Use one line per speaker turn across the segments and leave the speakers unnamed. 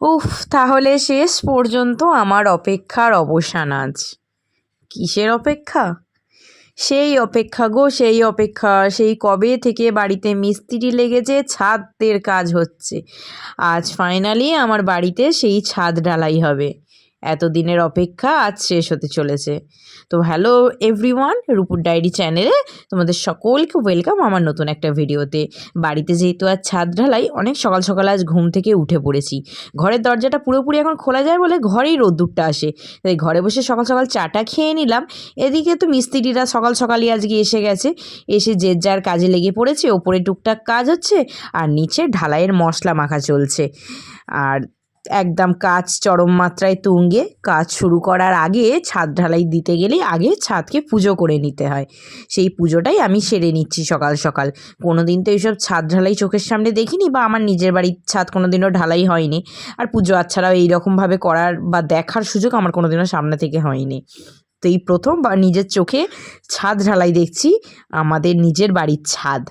উফ, তাহলে শেষ পর্যন্ত আমার অপেক্ষার অবসান আজ। কিসের অপেক্ষা? সেই অপেক্ষা গো, সেই অপেক্ষা। সেই কবে থেকে বাড়িতে মিস্ত্রি লেগেছে? ছাদের কাজ হচ্ছে। আজ ফাইনালি আমার বাড়িতে সেই ছাদ ঢালাই হবে। এতদিনের অপেক্ষা আজ শেষ হতে চলেছে। তো হ্যালো এভরিওয়ান রূপুর ডায়েরি চ্যানেলে তোমাদের সকলকে ওয়েলকাম আমার নতুন একটা ভিডিওতে। বাড়িতে যেহেতু আজ ছাদ ঢালাই, অনেক সকাল সকাল আজ ঘুম থেকে উঠে পড়েছি। ঘরের দরজাটা পুরোপুরি এখন খোলা যায় বলে ঘরেই রোদ্দুরটা আসে। তাই ঘরে বসে সকাল সকাল চাটা খেয়ে নিলাম। এদিকে তো মিস্ত্রিরা সকাল সকালই আজকে এসে গেছে। এসে যে যার কাজে লেগে পড়েছে, ওপরে টুকটাক কাজ হচ্ছে আর নিচে ঢালাইয়ের মশলা মাখা চলছে। আর একদম কাজ চরম মাত্রায় তুঙ্গে কাজ শুরু করার আগে ছাদ ঢালাই দিতে গেলে আগে ছাদকে পুজো করে নিতে হয়। সেই পুজোটাই আমি সেরে নিচ্ছি সকাল সকাল। কোনো দিন তো এইসব ছাদ ঢালাই চোখের সামনে দেখিনি বা আমার নিজের বাড়ির ছাদ কোনো দিনও ঢালাই হয়নি। আর পুজো আচ্ছারাও এইরকমভাবে করার বা দেখার সুযোগ আমার কোনো দিনও সামনে থেকে হয়নি। তো এই প্রথম বা নিজের চোখে ছাদ ঢালাই দেখছি, আমাদের নিজের বাড়ির ছাদ।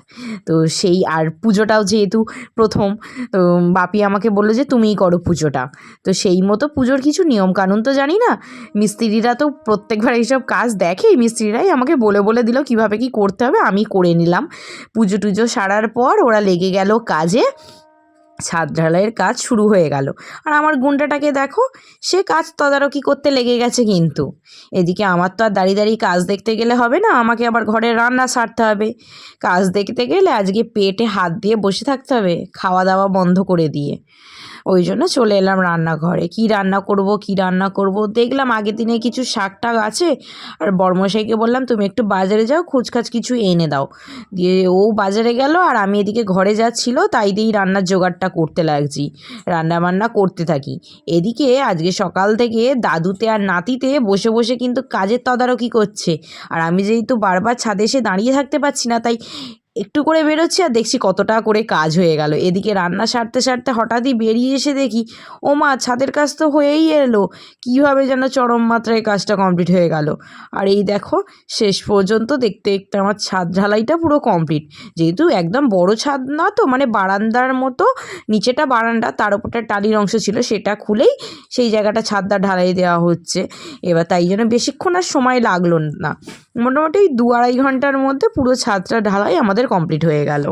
তো সেই আর পুজোটাও যেহেতু প্রথম, তো বাপি আমাকে বলল যে তুমিই করো পুজোটা। তো সেই মতো পুজোর কিছু নিয়মকানুন তো জানি না, মিস্ত্রিরা তো প্রত্যেকবার এইসব কাজ দেখেই মিস্ত্রিরাই আমাকে বলে বলে দিল কীভাবে কি করতে হবে, আমি করে নিলাম। পুজো টুজো সারার পর ওরা লেগে গেল কাজে ছাদ ঢালাইয়ের কাজ শুরু হয়ে গেল। আর আমার গুন্ডাটাকে দেখো, সে কাজ তদারকি করতে লেগে গেছে কিন্তু। এদিকে আমার তো আর দাঁড়িয়ে দাঁড়িয়ে কাজ দেখতে গেলে হবে না, আমাকে আবার ঘরে রান্না সারতে হবে। কাজ দেখতে গেলে আজকে পেটে হাত দিয়ে বসে থাকতে হবে, খাওয়া দাওয়া বন্ধ করে দিয়ে। ওই জন্য চলে এলাম রান্নাঘরে। কি রান্না করব, কি রান্না করব? দেখলাম আগের দিনে কিছু শাক টাক আছে। আর বর্মশাইকে বললাম, তুমি একটু বাজারে যাও, খুচখাচ কিছু এনে দাও। দিয়ে ও বাজারে গেল আর আমি এদিকে ঘরে যা ছিল তাই দিয়েই রান্নার জোগাড়টা করতে লাগছি। রান্না বান্না করতে থাকি। এদিকে আজকে সকাল থেকে দাদুতে আর নাতিতে বসে বসে কিন্তু কাজের তদারকি করছে। আর আমি যেহেতু বারবার ছাদে এসে দাঁড়িয়ে থাকতে পারছি না, তাই একটু করে বেরোচ্ছি আর দেখছি কতটা করে কাজ হয়ে গেল। এদিকে রান্না সারতে সারতে হঠাৎই বেরিয়ে এসে দেখি ও মা ছাদের কাজ তো হয়েই এলো। কীভাবে যেন চরম মাত্রায় কাজটা কমপ্লিট হয়ে গেল। আর এই দেখো, শেষ পর্যন্ত দেখতে দেখতে আমার ছাদ ঢালাইটা পুরো কমপ্লিট যেহেতু একদম বড় ছাদ না তো মানে বারান্দার মতো, নিচেটা বারান্দা, তার উপরটা টালির অংশ ছিল, সেটা খুলেই সেই জায়গাটা ছাদটা ঢালাই দেওয়া হচ্ছে। এবার তাই জন্য বেশিক্ষণ আর সময় লাগল না। মোটামুটি দু আড়াই ঘণ্টার মধ্যে পুরো ছাদটা ঢালাই আমাদের কমপ্লিট হয়ে গেল।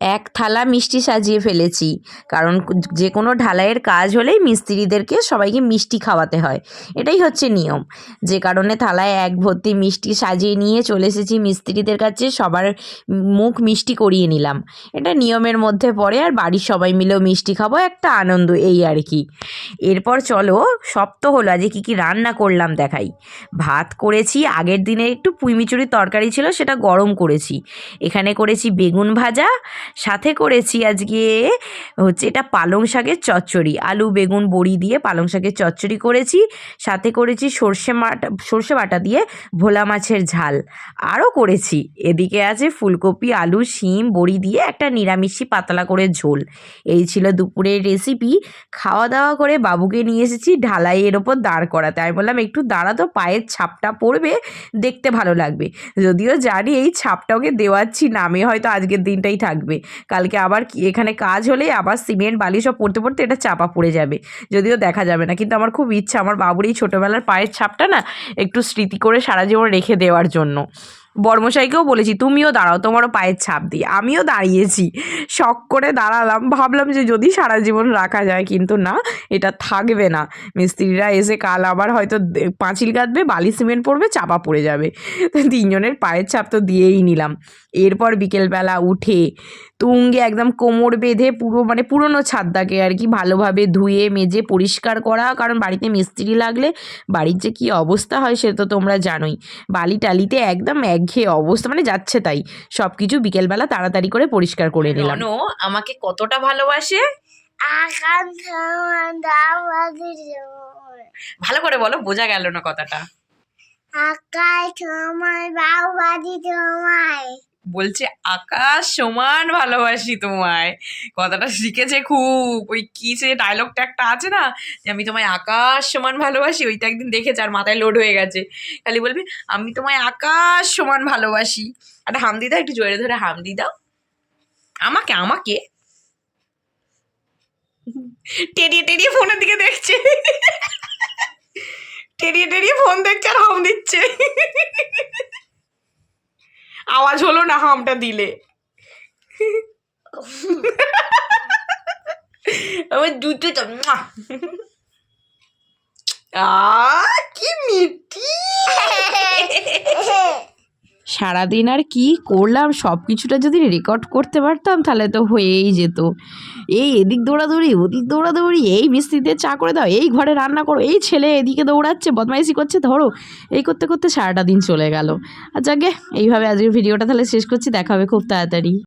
এক থালা মিষ্টি সাজিয়ে ফেলেছি। কারণ যে কোনো ঢালাইয়ের কাজ হলেই মিস্ত্রিদেরকে সবাইকে মিষ্টি খাওয়াতে হয়। এটাই হচ্ছে নিয়ম। যে কারণে থালায় এক ভর্তি মিষ্টি সাজিয়ে নিয়ে চলে এসেছি মিস্ত্রিদের কাছে, সবার মুখ মিষ্টি করিয়ে নিলাম। এটা নিয়মের মধ্যে পড়ে আর বাড়ির সবাই মিলেও মিষ্টি খাব, একটা আনন্দ এই আর কি। এরপর চলো, সব তো হলো, আজকে কী কী রান্না করলাম দেখাই। ভাত করেছি, আগের দিনে একটু পুঁইমিচুরির তরকারি ছিল, সেটা গরম করেছি। এখানে করেছি বেগুন ভাজা সাথে করেছি আজকে হচ্ছে এটা পালং শাকের চচ্চড়ি। আলু, বেগুন, বড়ি দিয়ে পালং শাকের চচ্চড়ি করেছি। সাথে করেছি সর্ষে মাটা, সর্ষে বাটা দিয়ে ভোলা মাছের ঝাল। আরও করেছি। এদিকে আছে ফুলকপি, আলু, শিম, বড়ি দিয়ে একটা নিরামিষি পাতলা করে ঝোল। এই ছিল দুপুরের রেসিপি খাওয়া দাওয়া করে বাবুকে নিয়ে এসেছি ঢালাইয়ের ওপর দাঁড় করাতে। আমি বললাম, একটু দাঁড়া তো, পায়ের ছাপটা পড়বে, দেখতে ভালো লাগবে। যদিও জানি এই ছাপটা ওকে দেওয়াচ্ছি নামে হয়তো আজকের দিনটাই থাকবে। কালকে আবার এখানে কাজ হলে আবার সিমেন্ট, বালি সব পড়তে পড়তে এটা চাপা পড়ে যাবে। যদিও দেখা যাবে না, কিন্তু আমার খুব ইচ্ছা, আমার বাবুর এই ছোটোবেলার পায়ের ছাপটা না একটু স্মৃতি করে সারা জীবন রেখে দেওয়ার জন্য। বর্মশাইকেও বলেছি, তুমিও দাঁড়াও, তোমারও পায়ের ছাপ দিয়ে। আমিও দাঁড়িয়েছি, শখ করে দাঁড়ালাম, ভাবলাম যে যদি সারা জীবন রাখা যায়, কিন্তু না, এটা থাকবে না। মিস্ত্রিরা এসে কাল আবার হয়তো পাঁচিল কাঁদবে বালি সিমেন্ট পড়বে, চাপা পড়ে যাবে। তিনজনের পায়ের ছাপ তো দিয়েই নিলাম। এরপর বিকেলবেলা উঠে তুঙ্গে একদম কোমর বেঁধে পুরো মানে পুরনো ছাদটাকে আর কি ভালোভাবে ধুয়ে মেজে পরিষ্কার করা। কারণ বাড়িতে মিস্ত্রি লাগলে বাড়ির যে কী অবস্থা হয় সে তো তোমরা জানোই। বালি টালিতে একদম একঘেয়ে অবস্থা মানে যাচ্ছে তাই। সব কিছু বিকেলবেলা তাড়াতাড়ি করে পরিষ্কার করে নিলাম। আমাকে কতটা ভালোবাসে? ভালো করে বলো বোঝা গেল না কথাটা।
আকাশ তোমার বাবাদি তোমায়।
বলছে, আকাশ সমান ভালোবাসি তোমায়। কথাটা শিখেছে খুব। ওই কি সে ডায়লগটা একটা আছে না, যে আমি তোমায় আকাশ সমান ভালোবাসি, ওইটা একদিন দেখেছে আর মাথায় লোড হয়ে গেছে। খালি বলবি, আমি তোমায় আকাশ সমান ভালোবাসি। একটা হামদি দাও একটু জোরে ধরে হামদি দাও আমাকে আমাকে? টেরিয়ে টেরিয়ে ফোনের দিকে দেখছে। টেরিয়ে টেরিয়ে ফোন দেখছে আর হাম দিচ্ছে। আওয়াজ হলো না হামটা দিলে। আমার দুটো আ কি মিষ্টি সারাদিন আর কি করলাম? সব কিছুটা যদি রেকর্ড করতে পারতাম তাহলে তো হয়েই যেত। এই এদিক দৌড়াদৌড়ি, ওদিক দৌড়াদৌড়ি, এই মিস্ত্রিতে চা করে দাও, এই ঘরে রান্না করো, এই ছেলে এদিকে দৌড়াচ্ছে, বদমাইশি করছে, ধরো। এই করতে করতে সারাটা দিন চলে গেল। আর যাকে এইভাবে আজকের ভিডিওটা তাহলে শেষ করছি, দেখা হবে খুব তাড়াতাড়ি।